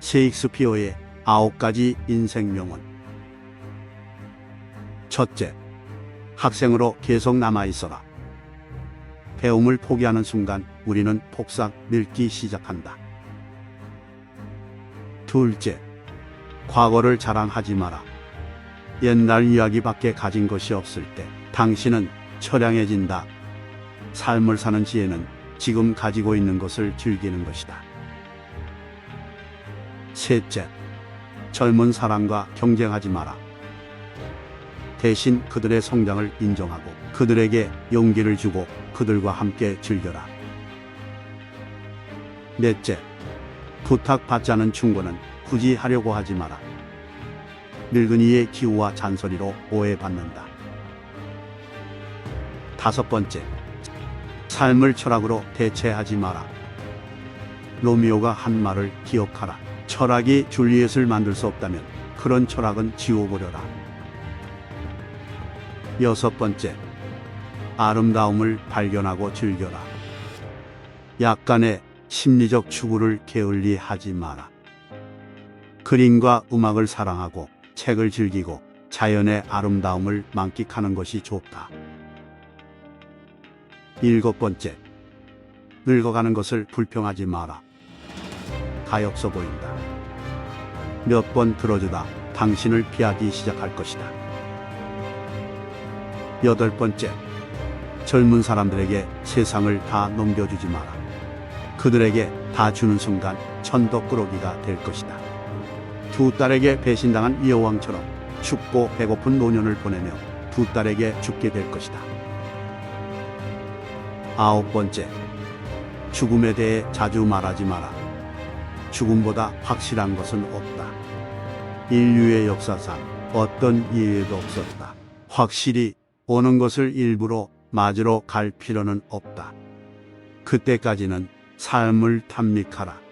셰익스피어의 아홉 가지 인생 명언. 첫째, 학생으로 계속 남아 있어라. 배움을 포기하는 순간 우리는 폭삭 늙기 시작한다. 둘째, 과거를 자랑하지 마라. 옛날 이야기밖에 가진 것이 없을 때 당신은 처량해진다. 삶을 사는 지혜는 지금 가지고 있는 것을 즐기는 것이다. 셋째, 젊은 사람과 경쟁하지 마라. 대신 그들의 성장을 인정하고 그들에게 용기를 주고 그들과 함께 즐겨라. 넷째, 부탁받지 않은 충고는 굳이 하려고 하지 마라. 늙은이의 기우와 잔소리로 오해받는다. 다섯 번째, 삶을 철학으로 대체하지 마라. 로미오가 한 말을 기억하라. 철학이 줄리엣을 만들 수 없다면 그런 철학은 지워버려라. 여섯 번째, 아름다움을 발견하고 즐겨라. 약간의 심리적 추구를 게을리 하지 마라. 그림과 음악을 사랑하고 책을 즐기고 자연의 아름다움을 만끽하는 것이 좋다. 일곱 번째, 늙어가는 것을 불평하지 마라. 가엾어 보인다. 몇 번 들어주다 당신을 피하기 시작할 것이다. 여덟 번째, 젊은 사람들에게 세상을 다 넘겨주지 마라. 그들에게 다 주는 순간 천덕 꾸러기가 될 것이다. 두 딸에게 배신당한 이여왕처럼 춥고 배고픈 노년을 보내며 두 딸에게 죽게 될 것이다. 아홉 번째, 죽음에 대해 자주 말하지 마라. 죽음보다 확실한 것은 없다. 인류의 역사상 어떤 예외도 없었다. 확실히 오는 것을 일부러 맞으러 갈 필요는 없다. 그때까지는 삶을 탐닉하라.